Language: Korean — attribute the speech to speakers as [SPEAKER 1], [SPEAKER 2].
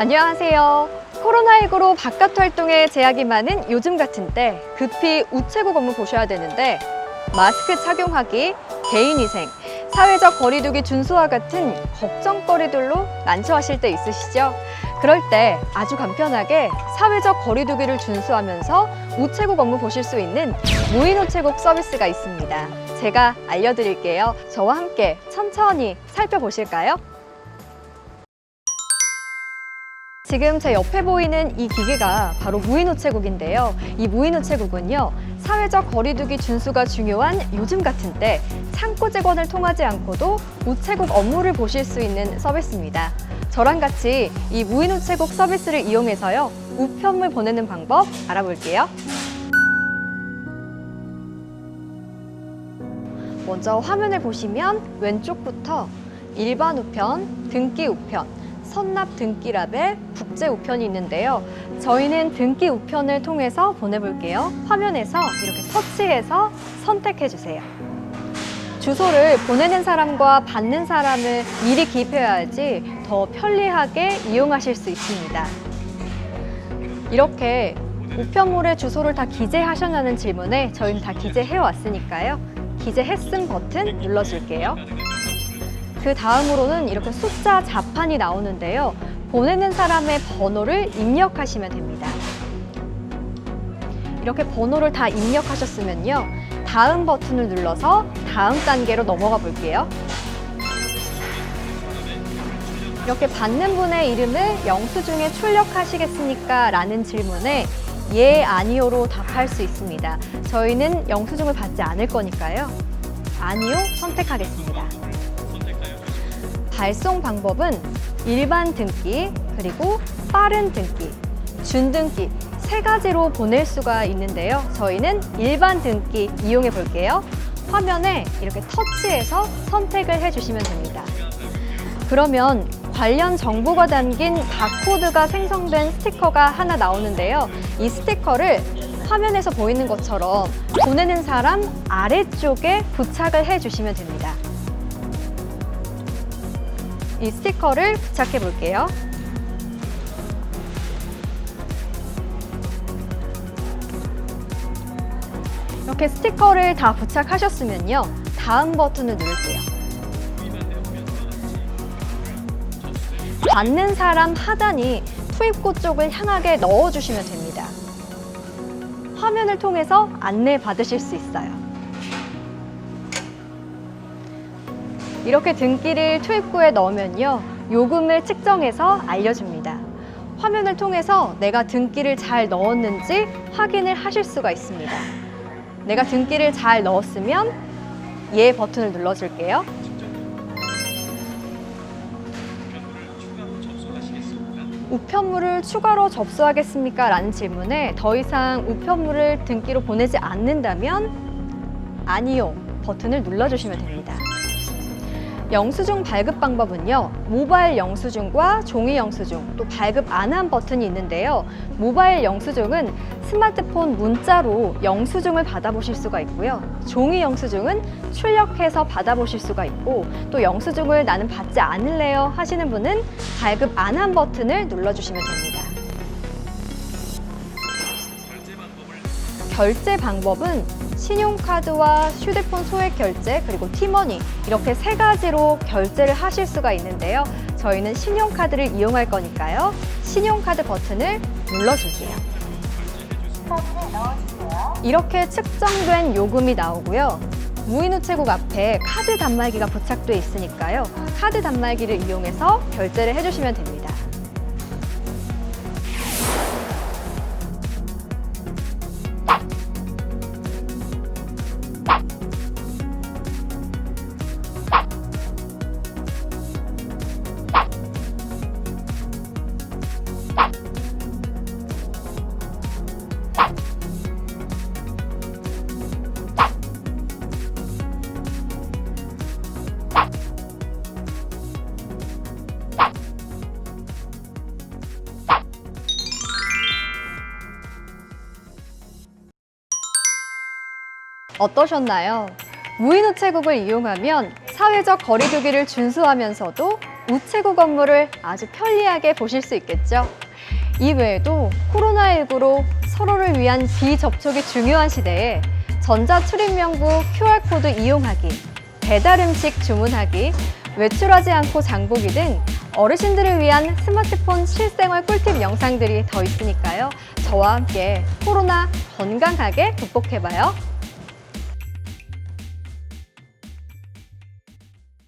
[SPEAKER 1] 안녕하세요. 코로나19로 바깥 활동에 제약이 많은 요즘 같은 때 급히 우체국 업무 보셔야 되는데 마스크 착용하기, 개인위생, 사회적 거리두기 준수와 같은 걱정거리들로 난처하실 때 있으시죠? 그럴 때 아주 간편하게 사회적 거리두기를 준수하면서 우체국 업무 보실 수 있는 무인 우체국 서비스가 있습니다. 제가 알려드릴게요. 저와 함께 천천히 살펴보실까요? 지금 제 옆에 보이는 이 기계가 바로 무인우체국인데요. 이 무인우체국은요, 사회적 거리두기 준수가 중요한 요즘 같은 때 창고 직원을 통하지 않고도 우체국 업무를 보실 수 있는 서비스입니다. 저랑 같이 이 무인우체국 서비스를 이용해서요, 우편물 보내는 방법 알아볼게요. 먼저 화면을 보시면 왼쪽부터 일반 우편, 등기 우편, 선납 등기 라벨, 국제 우편이 있는데요. 저희는 등기 우편을 통해서 보내볼게요. 화면에서 이렇게 터치해서 선택해 주세요. 주소를 보내는 사람과 받는 사람을 미리 기입해야지 더 편리하게 이용하실 수 있습니다. 이렇게 우편물의 주소를 다 기재하셨냐는 질문에 저희는 다 기재해 왔으니까요. 기재했음 버튼 눌러줄게요. 그 다음으로는 이렇게 숫자 자판이 나오는데요. 보내는 사람의 번호를 입력하시면 됩니다. 이렇게 번호를 다 입력하셨으면요. 다음 버튼을 눌러서 다음 단계로 넘어가 볼게요. 이렇게 받는 분의 이름을 영수증에 출력하시겠습니까? 라는 질문에 예, 아니요로 답할 수 있습니다. 저희는 영수증을 받지 않을 거니까요. 아니요 선택하겠습니다. 발송 방법은 일반 등기, 그리고 빠른 등기, 준등기 세 가지로 보낼 수가 있는데요. 저희는 일반 등기 이용해 볼게요. 화면에 이렇게 터치해서 선택을 해주시면 됩니다. 그러면 관련 정보가 담긴 바코드가 생성된 스티커가 하나 나오는데요. 이 스티커를 화면에서 보이는 것처럼 보내는 사람 아래쪽에 부착을 해주시면 됩니다. 이 스티커를 부착해 볼게요. 이렇게 스티커를 다 부착하셨으면요. 다음 버튼을 누를게요. 받는 사람 하단이 투입구 쪽을 향하게 넣어주시면 됩니다. 화면을 통해서 안내 받으실 수 있어요. 이렇게 등기를 투입구에 넣으면요. 요금을 측정해서 알려줍니다. 화면을 통해서 내가 등기를 잘 넣었는지 확인을 하실 수가 있습니다. 내가 등기를 잘 넣었으면 예 버튼을 눌러줄게요. 우편물을 추가로 접수하겠습니까? 라는 질문에 더 이상 우편물을 등기로 보내지 않는다면 아니요 버튼을 눌러주시면 됩니다. 영수증 발급 방법은요, 모바일 영수증과 종이 영수증, 또 발급 안 한 버튼이 있는데요. 모바일 영수증은 스마트폰 문자로 영수증을 받아보실 수가 있고요. 종이 영수증은 출력해서 받아보실 수가 있고, 또 영수증을 나는 받지 않을래요 하시는 분은 발급 안 한 버튼을 눌러주시면 됩니다. 결제 방법은 신용카드와 휴대폰 소액 결제 그리고 티머니 이렇게 세 가지로 결제를 하실 수가 있는데요. 저희는 신용카드를 이용할 거니까요. 신용카드 버튼을 눌러줄게요. 이렇게 측정된 요금이 나오고요. 무인우체국 앞에 카드 단말기가 부착돼 있으니까요. 카드 단말기를 이용해서 결제를 해주시면 됩니다. 어떠셨나요? 무인우체국을 이용하면 사회적 거리두기를 준수하면서도 우체국 업무를 아주 편리하게 보실 수 있겠죠. 이외에도 코로나19로 서로를 위한 비접촉이 중요한 시대에 전자 출입명부 QR코드 이용하기, 배달 음식 주문하기, 외출하지 않고 장보기 등 어르신들을 위한 스마트폰 실생활 꿀팁 영상들이 더 있으니까요. 저와 함께 코로나 건강하게 극복해봐요.